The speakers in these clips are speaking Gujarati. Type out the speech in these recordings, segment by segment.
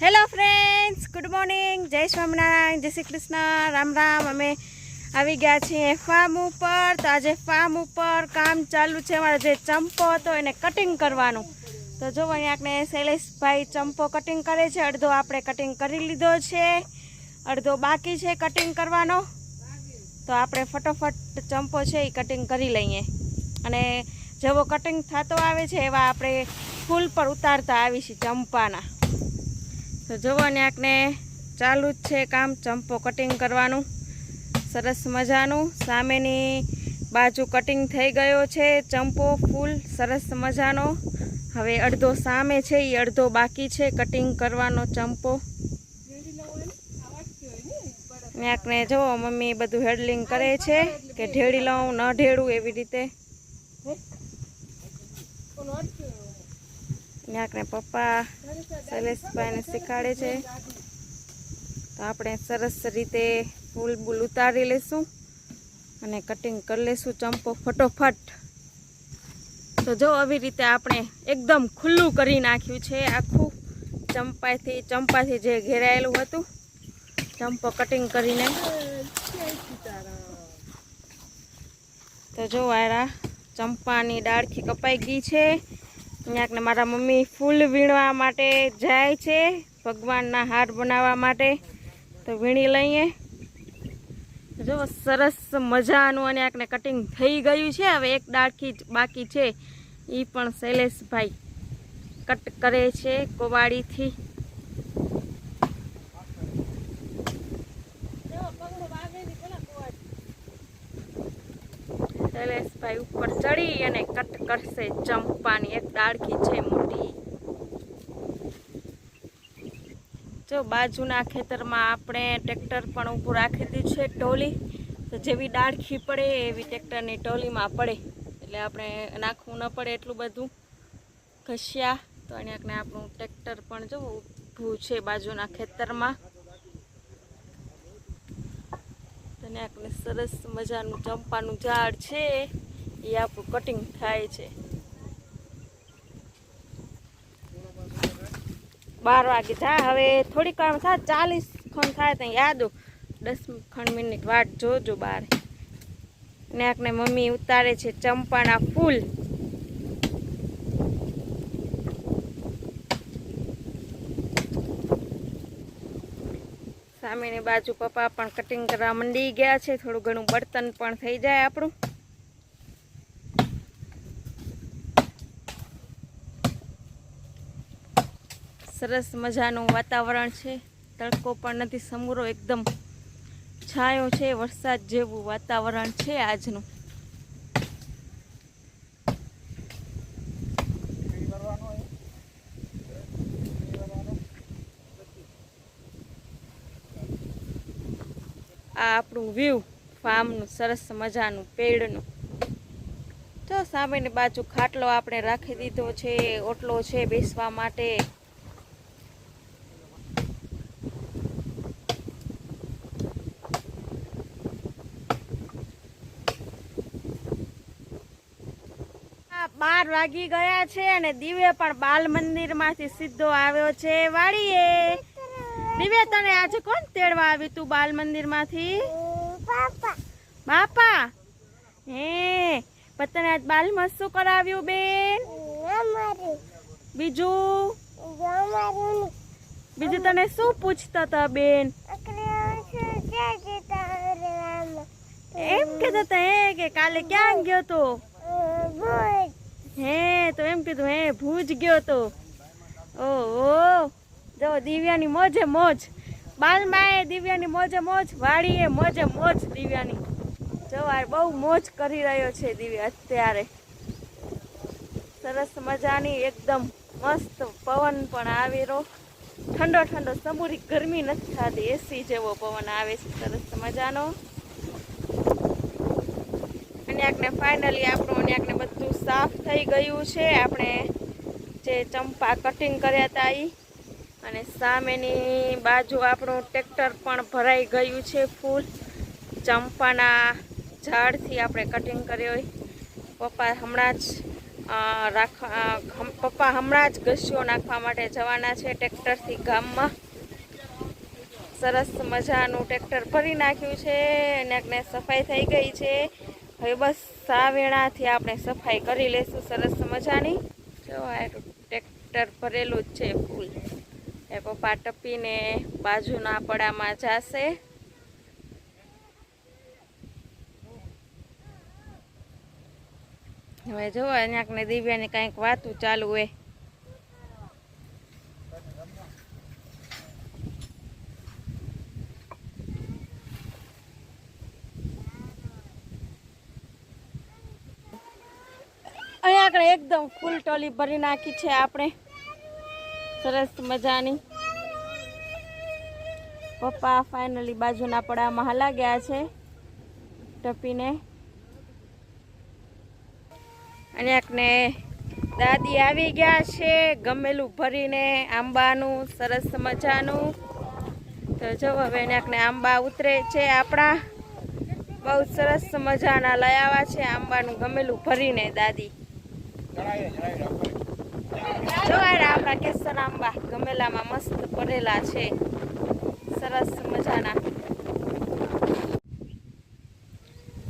હેલો ફ્રેન્ડ્સ ગુડ મોર્નિંગ જય સ્વામિનારાયણ જય શ્રી કૃષ્ણ રામ રામ અમે આવી ગયા છીએ ફાર્મ ઉપર. તો આજે ફાર્મ ઉપર કામ ચાલુ છે. અમારો જે ચંપો હતો એને કટિંગ કરવાનું. તો જો અહીંયા આપણે શૈલેષભાઈ ચંપો કટિંગ કરે છે. અડધો આપણે કટિંગ કરી લીધો છે. અડધો બાકી છે કટિંગ કરવાનો. તો આપણે ફટોફટ ચંપો છે એ કટિંગ કરી લઈએ. અને જેવો કટિંગ થતો આવે છે, એવા આપણે ફૂલ પર ઉતારતા આવીશું ચંપાના. તો જુઓ ને આકને ચાલુ જ છે કામ, ચંપો કટિંગ કરવાનું. સરસ મજાનું. સામેની બાજુ કટિંગ થઈ ગયો છે. ચંપો ફૂલ સરસ મજાનો. હવે અડધો સામે છે એ અડધો બાકી છે કટિંગ કરવાનો ચંપો. ન્યાકને જો મમ્મી બધું હેડલિંગ કરે છે કે ઢેડી લઉં, ન ઢેડું એવી રીતે. ને પપ્પા શૈલેષભાઈને શીખવાડે છે. તો આપણે સરસ રીતે ફૂલ બૂલ ઉતારી લેશું અને કટિંગ કરી લેશું ચંપો ફટોફટ. તો જો આવી રીતે આપણે એકદમ ખુલ્લું કરી નાખ્યું છે આખું ચંપાથી ચંપાથી જે ઘેરાયેલું હતું. ચંપો કટિંગ કરીને. તો જો આરા ચંપાની ડાળખી કપાઈ ગઈ છે. અહીંયાકને મારા મમ્મી ફૂલ વીણવા માટે જાય છે, ભગવાનના હાર બનાવવા માટે. તો વીણી લઈએ. જો, સરસ મજાનું અને આકને કટિંગ થઈ ગયું છે. હવે એક ડાળખી બાકી છે. એ પણ શૈલેષભાઈ કટ કરે છે કોવાડીથી શૈલેષભાઈ ઉપર ચડી અને કટ કરશે ચંપાની. એક ડાળખી છે મોટી. જો બાજુના ખેતરમાં આપણે ટ્રેક્ટર પણ ઊભું રાખી દીધું છે, ટોલી. તો જેવી ડાળખી પડે, એવી ટ્રેક્ટરની ટોલીમાં પડે. એટલે આપણે નાખવું ન પડે એટલું બધું. ઘસ્યા. તો અહીંયા આપણું ટ્રેક્ટર પણ જો ઊભું છે બાજુના ખેતરમાં. અને સરસ મજાનું ચંપાનું ઝાડ છે. એ આપણું કટિંગ થાય છે. બાર વાગે થાય હવે થોડીક વાર થાય ચાલીસ ખણ થાય ત્યાં, યાદ દસ ખણ મિનિટ વાટ જોજો બાર. ને મમ્મી ઉતારે છે ચંપાના ફૂલ. સામેની બાજુ પપ્પા પણ કટિંગ કરવા મંડી ગયા છે, થોડું ઘણું બર્તન પણ થઈ જાય આપણું. સરસ મજાનું વાતાવરણ છે. તડકો પણ નથી, સમૂરો એકદમ છાયો છે, વરસાદ જેવું વાતાવરણ છે આજનું. આ આપણું વ્યૂ, ફાર્મનું સરસ મજાનું પેડનું. જો સામેની બાજુ ખાટલો આપણે રાખી દીધો છે, ઓટલો છે બેસવા માટે. બાર વાગી ગયા છે અને દિવ્ય પણ બાલ મંદિરમાંથી સીધો આવ્યો છે. વાડીએ. દિવ્ય તને આજે કોણ તેડવા આવ્યું તું બાલ મંદિરમાંથી? બાપા. હે. પણ તને આજ બાલમાં શું કરાવ્યું બેન? બીજું? બીજું તને શું પૂછતા હતા બેન? એમ કહેતા હતા હે કે કાલે ક્યાં ગયો તો? હે, તો એમ કીધું, હે, ભૂજ ગયો તો. ઓહો, જો દિવ્યાની મોજે મોજ. બાલમાએ દિવ્યાની મોજે મોજ વાડીએ મોજે મોજ દિવ્યાની. જો આ બહુ મોજ કરી રહ્યો છે દિવ્યા અત્યારે. સરસ મજાની એકદમ મસ્ત પવન પણ આવી રહ્યો. ઠંડો ઠંડો સમૂરી ગરમી નથી થતી, એસી જેવો પવન આવે છે. સરસ મજાનો. અને આપણે ફાઇનલી આપણું અન્યાકને બધું સાફ થઈ ગયું છે. આપણે જે ચંપા કટિંગ કર્યા હતા એ અને સામેની બાજુ આપણું ટ્રેક્ટર પણ ભરાઈ ગયું છે ફૂલ ચંપાના ઝાડથી આપણે કટિંગ કર્યો હોય. પપ્પા હમણાં જ રાખવા પપ્પા હમણાં જ ઘસ્યો નાખવા માટે જવાના છે ટ્રેક્ટરથી ગામમાં. સરસ મજાનું ટ્રેક્ટર ભરી નાખ્યું છે. અને સફાઈ થઈ ગઈ છે. હવે બસ સાવેણાથી આપણે સફાઈ કરી લેશું, સરસ મજાની. જો આ ટ્રેક્ટર ભરેલું જ છે ફૂલ. એ પપ્પા ટપીને બાજુના પડામાં જાશે. હવે જો અહીંયા દિવ્યાની કાંઈક વાતું ચાલુ હોય અહીંયા આગળ એકદમ ફૂલ ટોલી ભરી નાખી છે આપણે. સરસ મજાની. પપ્પા ફાઇનલી બાજુના પડામાં હલા ગયા છે ટપીને. અને એકને દાદી આવી ગયા છે ગમેલું ભરીને આંબાનું, સરસ મજાનું. તો જો હવે એને આંબા ઉતરે છે આપણા. બહુ સરસ મજાના આવ્યા છે આંબાનું ગમેલું ભરીને દાદી. આપણા કેસર આંબા ગમેલામાં મસ્ત પડેલા છે. સરસ મજાના.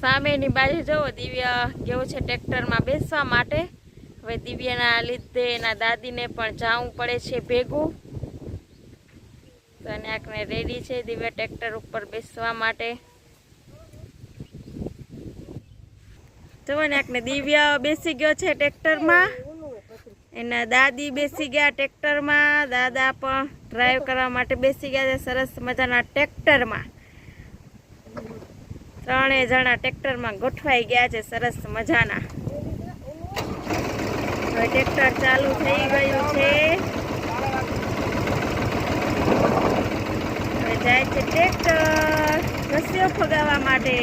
સામેની બાજુ જુઓ દિવ્ય ગયો છે ટ્રેક્ટરમાં બેસવા માટે. હવે દિવ્યના લીધે એના દાદીને પણ જવું પડે છે ભેગું. તો અને આપણે રેડી છે દિવ્ય ટ્રેક્ટર ઉપર બેસવા માટે. જુઓ ને બેસી ગયો છે ટ્રેક્ટરમાં. એના દાદી બેસી ગયા ટ્રેક્ટરમાં. દાદા પણ ડ્રાઈવ કરવા માટે બેસી ગયા છે સરસ મજાના ટ્રેક્ટરમાં. ત્રણેય જણા ટ્રેક્ટરમાં ગોઠવાઈ ગયા છે સરસ મજાના. હવે ટ્રેક્ટર ચાલુ થઈ ગયું છે. હવે જાય છે ટ્રેક્ટર રસીઓ ફગાવવા માટે.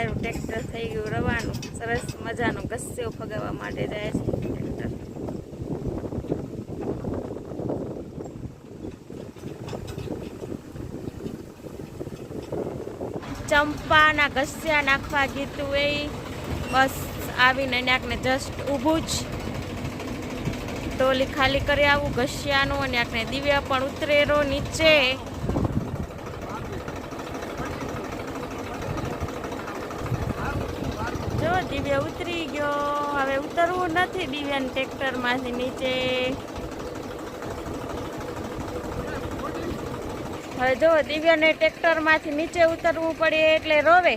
જો ટ્રેક્ટર થઈ ગયું, રવાનું, સરસ મજાનું ગસ્યો ફગાવવા માટે જાય છે ચંપાના ઘસ્યા નાખવા કીધું એ બસ આવીને ન્યાકને જસ્ટ ઊભું જ ટોલી ખાલી કરી આવું ઘસ્યાનું અને આકને દિવ્યા પણ ઉતરેરો નીચે જો દિવ્ય ઉતરી ગયો. હવે ઉતરવું નથી દિવ્યાને ટ્રેક્ટરમાંથી નીચે. હવે જો દિવ્યાને ટ્રેક્ટરમાંથી નીચે ઉતરવું પડે એટલે રોવે.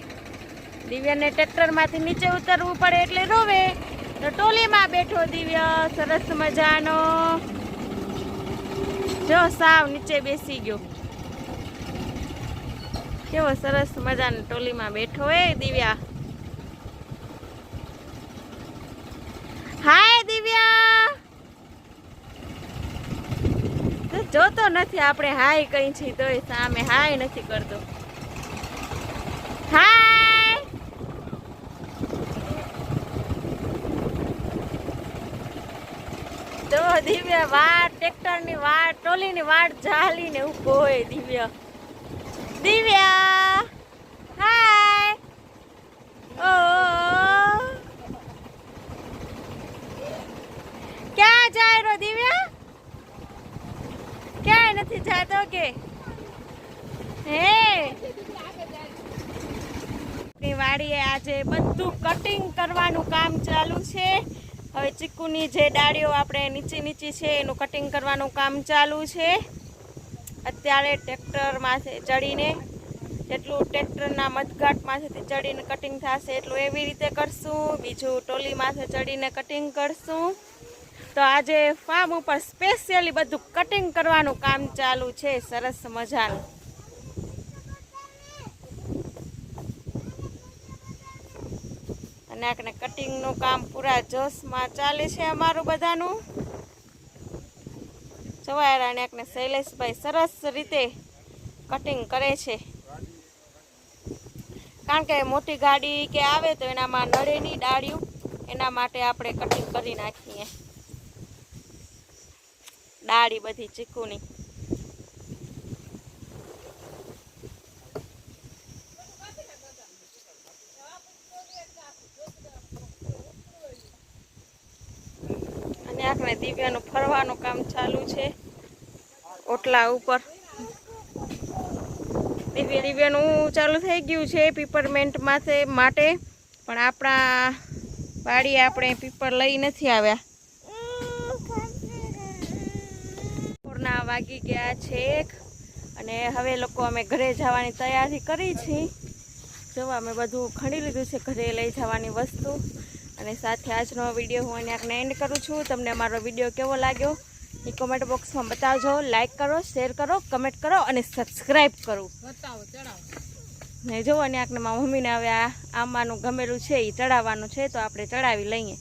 દિવ્યાને ટ્રેક્ટરમાંથી નીચે ઉતરવું પડે એટલે રોવે. તો ટોલીમાં બેઠો દિવ્ય, સરસ મજાનો. જો સાવ નીચે બેસી ગયો. કેવો સરસ મજાનો ટોલીમાં બેઠો એ દિવ્યા હાય દિવ્યા તો જોતો નથી, આપણે હાય કઈ છી તોય સામે હાય નથી કરતો. વાટ ટ્રેક્ટરની વાટ ઊભો હોય દિવ્ય. દિવ્ય! હાય! ઓ! ક્યાં જાય દિવ્ય? ક્યાંય નથી જાતો કે? હે? વાડીએ આજે બધું કટિંગ કરવાનું કામ ચાલુ છે. હવે ચીકુની જે ડાળીઓ આપણે નીચી નીચી છે, એનું કટિંગ કરવાનું કામ ચાલુ છે. અત્યારે ટ્રેક્ટરમાંથી ચડીને, જેટલું ટ્રેક્ટરના મધઘાટમાંથી ચડીને કટિંગ થશે એટલું એવી રીતે કરશું. બીજું ટોલીમાંથી ચડીને કટિંગ કરશું. તો આજે ફાર્મ ઉપર સ્પેશિયલી બધું કટિંગ કરવાનું કામ ચાલુ છે. સરસ મજાનું. અને આપણે કટિંગનું કામ પૂરા જોશમાં ચાલે છે અમારું બધાનું. જવાયરા અને આપણે શૈલેષભાઈ સરસ રીતે કટિંગ કરે છે. કારણ કે મોટી ગાડી કે આવે તો એનામાં નડે નહીં ડાળિયું એના માટે આપણે કટિંગ કરી નાખીએ. ડાળી બધી ચીકુની. અને આપણે દિવ્યાનું ફરવાનું કામ ચાલુ છે. ઓટલા ઉપર. દિવ્ય, દિવ્યાનું ચાલુ થઈ ગયું છે પીપરમેન્ટ માટે. પણ આપણા વાડી આપણે પીપર લઈ નથી આવ્યા. વાગી ગયા છે અને હવે લોકો અમે ઘરે જવાની તૈયારી કરી છે. જો અમે બધું ખણી લીધું છે ઘરે લઈ જવાની વસ્તુ. અને સાથે આજનો વીડિયો હું અહીંયા એન્ડ કરું છું. તમને અમારો વીડિયો કેવો લાગ્યો? એ કોમેન્ટ બોક્સમાં બતાવજો. લાઇક કરો શેર કરો કમેન્ટ કરો અને સબસ્ક્રાઈબ કરો. ને જોવો આંકને મારા મમ્મીને હવે આ આમાનું ગમેલું છે એ ચડાવવાનું છે તો આપણે ચડાવી લઈએ.